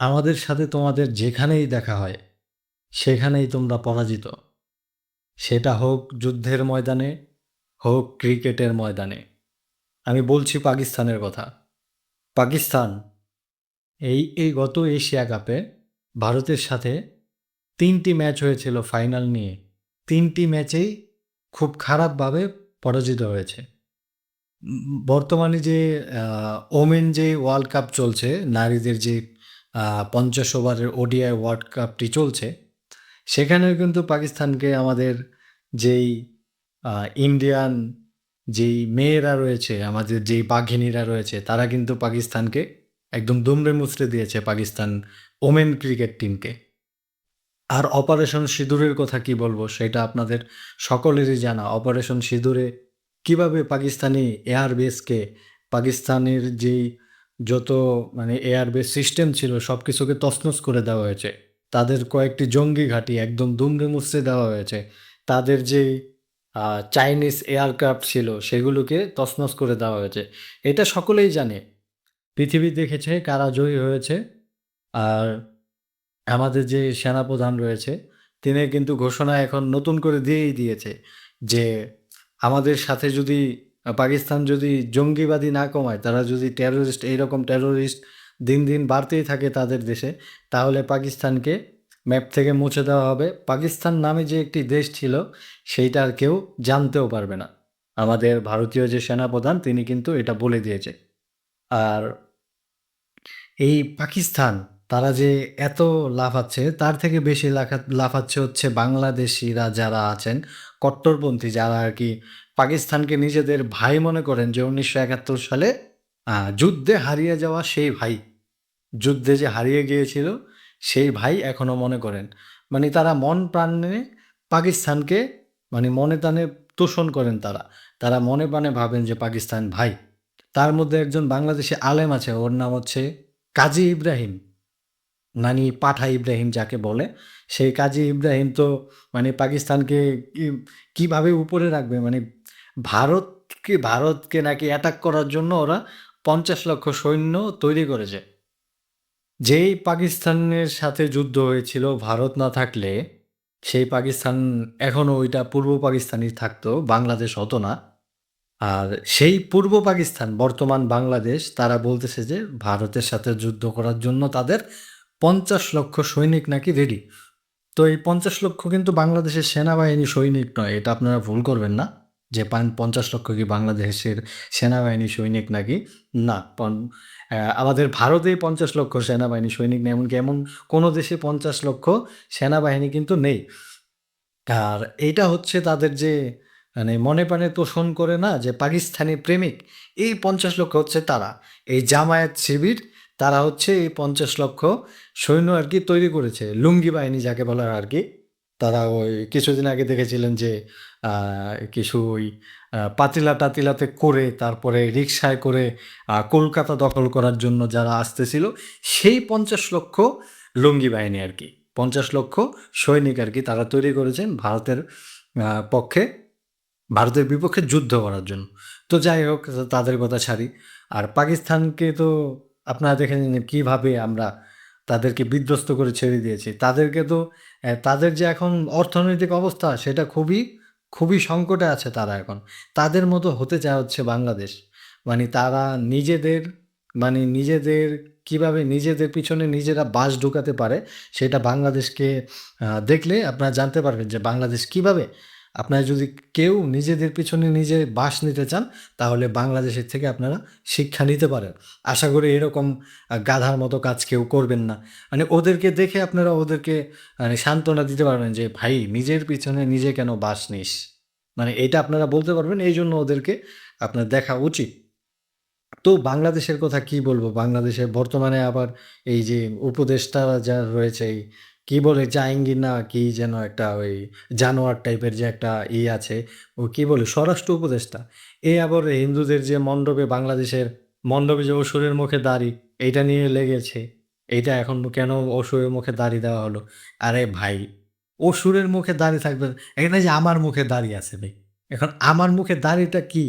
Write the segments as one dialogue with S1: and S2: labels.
S1: আমাদের সাথে তোমাদের যেখানেই দেখা হয়, সেখানেই তোমরা পরাজিত। সেটা হোক যুদ্ধের ময়দানে, হোক ক্রিকেটের ময়দানে। আমি বলছি পাকিস্তানের কথা। পাকিস্তান, এই এই গত এশিয়া কাপে ভারতের সাথে তিনটি ম্যাচ হয়েছিল ফাইনাল নিয়ে। তিনটি ম্যাচেই খুব খারাপভাবে পরাজিত হয়েছে। বর্তমানে যে ওমেন যে ওয়ার্ল্ড কাপ চলছে, নারীদের যে পঞ্চাশ ওভারের ওডিআই ওয়ার্ল্ড কাপটি চলছে। সেখানেও কিন্তু পাকিস্তানকে আমাদের যেই ইন্ডিয়ান যেই মেয়েরা রয়েছে, আমাদের যেই বাঘিনীরা রয়েছে, তারা কিন্তু পাকিস্তানকে একদম দুমড়ে মুচড়ে দিয়েছে পাকিস্তান ওমেন ক্রিকেট টিমকে। আর অপারেশন সিঁদুরের কথা কি বলব, সেটা আপনাদের সকলেরই জানা। অপারেশন সিঁদুরে কীভাবে পাকিস্তানি এয়ারবেসকে পাকিস্তানের যেই যত মানে এয়ারবেস সিস্টেম ছিল সব কিছুকে তছনছ করে দেওয়া হয়েছে। তাদের কয়েকটি জঙ্গি ঘাঁটি একদম দুমড়ে মুচড়ে দেওয়া হয়েছে। তাদের যে চাইনিজ এয়ারক্রাফট ছিল, সেগুলোকে তছনছ করে দেওয়া হয়েছে। এটা সকলেই জানে। পৃথিবী দেখেছে কারা জয়ী হয়েছে। আর আমাদের যে সেনাপ্রধান রয়েছে, তিনি কিন্তু ঘোষণা এখন নতুন করে দিয়েই দিয়েছে যে, আমাদের সাথে যদি পাকিস্তান যদি জঙ্গিবাদী না কমায়, তারা যদি টেরোরিস্ট এইরকম টেরোরিস্ট দিন দিন বাড়তেই থাকে তাদের দেশে, তাহলে পাকিস্তানকে ম্যাপ থেকে মুছে দেওয়া হবে। পাকিস্তান নামে যে একটি দেশ ছিল, সেইটা আর কেউ জানতেও পারবে না। আমাদের ভারতীয় যে সেনাপ্রধান, তিনি কিন্তু এটা বলে দিয়েছে। আর এই পাকিস্তান, তারা যে এত লাফাচ্ছে, তার থেকে বেশি লাফা, লাফাচ্ছে হচ্ছে বাংলাদেশিরা যারা আছেন, কট্টরপন্থী যারা আর কি পাকিস্তানকে নিজেদের ভাই মনে করেন যে উনিশশো একাত্তর সালে যুদ্ধে হারিয়ে যাওয়া সেই ভাই, যুদ্ধে যে হারিয়ে গিয়েছিল সেই ভাই এখনও মনে করেন। মানে তারা মন প্রাণে পাকিস্তানকে মানে মনে প্রাণে তোষণ করেন তারা। তারা মনে প্রাণে ভাবেন যে পাকিস্তান ভাই। তার মধ্যে একজন বাংলাদেশি আলেম আছে, ওর নাম হচ্ছে কাজী ইব্রাহিম। মানে পাঠা ইব্রাহিম যাকে বলে, সেই কাজী ইব্রাহিম তো মানে পাকিস্তানকে কীভাবে উপরে রাখবে? মানে ভারতকে ভারতকে নাকি অ্যাটাক করার জন্য ওরা পঞ্চাশ লক্ষ সৈন্য তৈরি করেছে। যেই পাকিস্তানের সাথে যুদ্ধ হয়েছিল, ভারত না থাকলে, সেই পাকিস্তান এখনও ওইটা পূর্ব পাকিস্তানই থাকতো, বাংলাদেশ হতো না। আর সেই পূর্ব পাকিস্তান, বর্তমান বাংলাদেশ, তারা বলতেছে যে ভারতের সাথে যুদ্ধ করার জন্য তাদের পঞ্চাশ লক্ষ সৈনিক নাকি রেডি তো এই পঞ্চাশ লক্ষ কিন্তু বাংলাদেশের সেনাবাহিনী সৈনিক নয়, এটা আপনারা ভুল করবেন না। যে পঞ্চাশ লক্ষ কি বাংলাদেশের সেনাবাহিনী সৈনিক নাকি? না আমাদের ভারতে পঞ্চাশ লক্ষ সেনাবাহিনী সৈনিক নেই, এমনকি এমন কোনো দেশে পঞ্চাশ লক্ষ সেনাবাহিনী কিন্তু নেই। আর এইটা হচ্ছে তাদের যে মানে মনে প্রাণে তোষণ করে না, যে পাকিস্তানি প্রেমিক, এই পঞ্চাশ লক্ষ হচ্ছে তারা। এই জামায়াত শিবির, তারা হচ্ছে এই পঞ্চাশ লক্ষ সৈন্য আর কি তৈরি করেছে, লুঙ্গি বাহিনী যাকে বলা আর কি। তারা ওই কিছুদিন আগে দেখেছিলেন যে কিছু ওই পাতিলা টাতিলাতে করে তারপরে রিক্সায় করে কলকাতা দখল করার জন্য যারা আসতেছিল, সেই পঞ্চাশ লক্ষ লুঙ্গি বাহিনী আর কি। পঞ্চাশ লক্ষ সৈনিক আর কি তারা তৈরি করেছেন ভারতের পক্ষে, ভারতের বিপক্ষে যুদ্ধ করার জন্য। তো যাই হোক, তাদের কথা ছাড়ি। আর পাকিস্তানকে তো আপনারা দেখে নিন কীভাবে আমরা তাদেরকে বিধ্বস্ত করে ছেড়ে দিয়েছি। তাদেরকে তো তাদের যে এখন অর্থনৈতিক অবস্থা, সেটা খুবই খুবই সংকটে আছে তারা এখন। তাদের মতো হতে চায় হচ্ছে বাংলাদেশ। মানে তারা নিজেদের মানে নিজেদের, কীভাবে নিজেদের পিছনে নিজেরা বাস ঢুকাতে পারে, সেটা বাংলাদেশকে দেখলে আপনারা জানতে পারবেন যে বাংলাদেশ কীভাবে আপনারা যদি কেউ নিজেদের পিছনে নিজে বাস নিতে চান, তাহলে বাংলাদেশের থেকে আপনারা শিক্ষা নিতে পারেন। আশা করি এরকম গাধার মতো কাজ কেউ করবেন না। মানে ওদেরকে দেখে আপনারা ওদেরকে মানে সান্ত্বনা দিতে পারবেন যে, ভাই, নিজের পিছনে নিজে কেন বাস নিস? মানে এটা আপনারা বলতে পারবেন, এই জন্য ওদেরকে আপনার দেখা উচিত। তো বাংলাদেশের কথা কি বলব? বাংলাদেশে বর্তমানে আবার এই যে উপদেষ্টা যা রয়েছে, এই কি বলে জাহাঙ্গীর না কি যেন একটা ওই জানোয়ার টাইপের যে একটা ই আছে, ও কি বলে, স্বরাষ্ট্র উপদেষ্টা। এই আবার হিন্দুদের যে মণ্ডপে, বাংলাদেশের মণ্ডপে যে অসুরের মুখে দাড়ি, এইটা নিয়ে লেগেছে। এইটা এখন কেন অসুরের মুখে দাড়ি দেওয়া হলো? আরে ভাই, অসুরের মুখে দাড়ি থাকবে এখানে যে আমার মুখে দাড়ি আছে ভাই। এখন আমার মুখে দাড়িটা কি?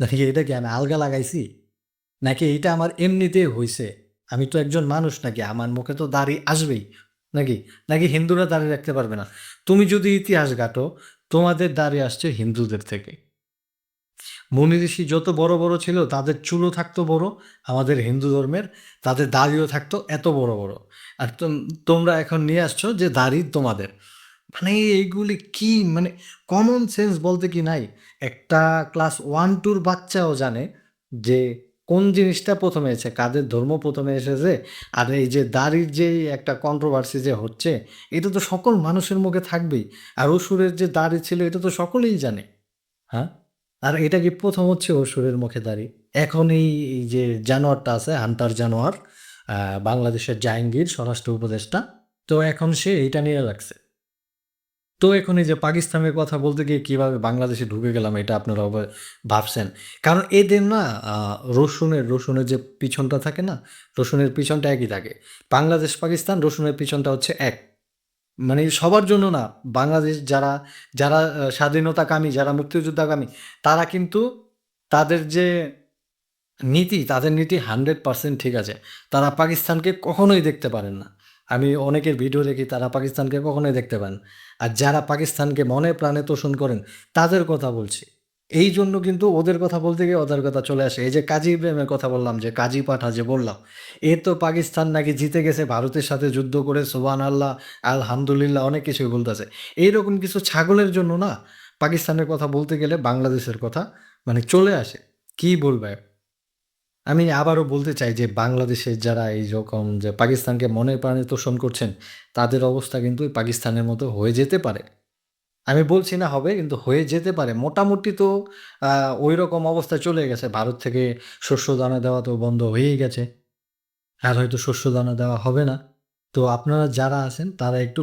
S1: নাকি এটা কি আমি আলগা লাগাইছি? নাকি এইটা আমার এমনিতেই হয়েছে আমি তো একজন মানুষ নাকি, আমার মুখে তো দাড়ি আসবেই। নাকি? নাকি হিন্দুরা দাঁড়িয়ে রাখতে পারবে না? তুমি যদি ইতিহাস ঘাটো, তোমাদের দাড়ি আসছে হিন্দুদের থেকে। মুনি ঋষি যত বড় বড় ছিল, তাদের চুলও থাকতো বড়, আমাদের হিন্দু ধর্মের, তাদের দাড়িও থাকতো এত বড় বড়। আর তোম- তোমরা এখন নিয়ে আসছো যে দাড়ি তোমাদের। মানে এইগুলি কি মানে কমন সেন্স বলতে কি নাই? একটা ক্লাস ওয়ান টুর বাচ্চাও জানে যে কোন জিনিসটা প্রথমে এসেছে? কাদের ধর্ম প্রথমে এসেছে? আর এই যে দাড়ির যে একটা কন্ট্রোভার্সি যে হচ্ছে, এটা তো সকল মানুষের মুখে থাকবেই। আর অসুরের যে দাড়ি ছিল, এটা তো সকলেই জানে। হ্যাঁ? আর এটা কি প্রথম হচ্ছে অসুরের মুখে দাড়ি? এখন এই যে জানোয়ারটা আছে, হান্টার জানোয়ার বাংলাদেশের জাহাঙ্গীর, স্বরাষ্ট্র উপদেষ্টা, তো এখন সে এটা নিয়ে রাখছে। তো এখন এই যে পাকিস্তানের কথা বলতে গিয়ে কীভাবে বাংলাদেশে ঢুকে গেলাম, এটা আপনারা ভাবছেন। কারণ এদের না রসুনের রসুনের যে পিছনটা থাকে না, রসুনের পিছনটা একই থাকে। বাংলাদেশ, পাকিস্তান, রসুনের পিছনটা হচ্ছে এক। মানে সবার জন্য না, বাংলাদেশ যারা যারা স্বাধীনতাকামী, যারা মুক্তিযোদ্ধাকামী, তারা কিন্তু তাদের যে নীতি, তাদের নীতি হান্ড্রেড পার্সেন্ট ঠিক আছে। তারা পাকিস্তানকে কখনোই দেখতে পারেন না। আমি অনেকের ভিডিও দেখি তারা পাকিস্তানকে কখনোই দেখতে পান। আর যারা পাকিস্তানকে মনে প্রাণে তোষণ করেন, তাদের কথা বলছি। এই জন্য কিন্তু ওদের কথা বলতে গিয়ে ওদের কথা চলে আসে। এই যে কাজী ইব্রাহিমের কথা বললাম, যে কাজী পাঠা যে বললাম, এ তো পাকিস্তান নাকি জিতে গেছে, ভারতের সাথে যুদ্ধ করে সোবান আল্লাহ আলহামদুলিল্লাহ, অনেক কিছুই বলতেছে। এইরকম কিছু ছাগলের জন্য না, পাকিস্তানের কথা বলতে গেলে বাংলাদেশের কথা মানে চলে আসে। কি বলবে? আমি আবারও বলতে চাই যে বাংলাদেশের যারা এই রকম যে পাকিস্তানকে মনে প্রাণে তোষণ করছেন, তাদের অবস্থা কিন্তু পাকিস্তানের মতো হয়ে যেতে পারে। আমি বলছি না হবে, কিন্তু হয়ে যেতে পারে। মোটামুটি তো ওই রকম অবস্থা চলে গেছে। ভারত থেকে শস্য দানা দেওয়া তো বন্ধ হয়েই গেছে। আর হয়তো শস্য দানা দেওয়া হবে না। তো আপনারা যারা আছেন, তারা একটু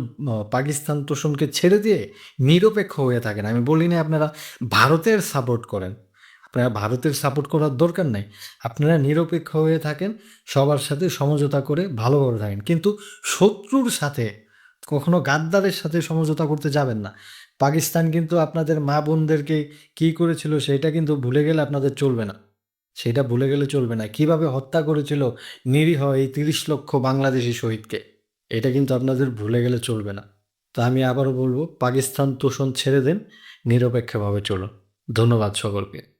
S1: পাকিস্তান তোষণকে ছেড়ে দিয়ে নিরপেক্ষ হয়ে থাকেন। আমি বলি না আপনারা ভারতের সাপোর্ট করেন। ভারতের সাপোর্ট করার দরকার নাই। আপনারা নিরপেক্ষ হয়ে থাকেন, সবার সাথে সমঝোতা করে ভালোভাবে থাকেন। কিন্তু শত্রুর সাথে, কখনো গাদ্দারের সাথে সমঝোতা করতে যাবেন না। পাকিস্তান কিন্তু আপনাদের মা বোনদেরকে কী করেছিল সেটা কিন্তু ভুলে গেলে আপনাদের চলবে না। সেটা ভুলে গেলে চলবে না। কীভাবে হত্যা করেছিল নিরীহ এই তিরিশ লক্ষ বাংলাদেশি শহীদকে, এটা কিন্তু আপনাদের ভুলে গেলে চলবে না। তো আমি আবারও বলব, পাকিস্তান তোষণ ছেড়ে দেন, নিরপেক্ষভাবে চলুন। ধন্যবাদ সকলকে।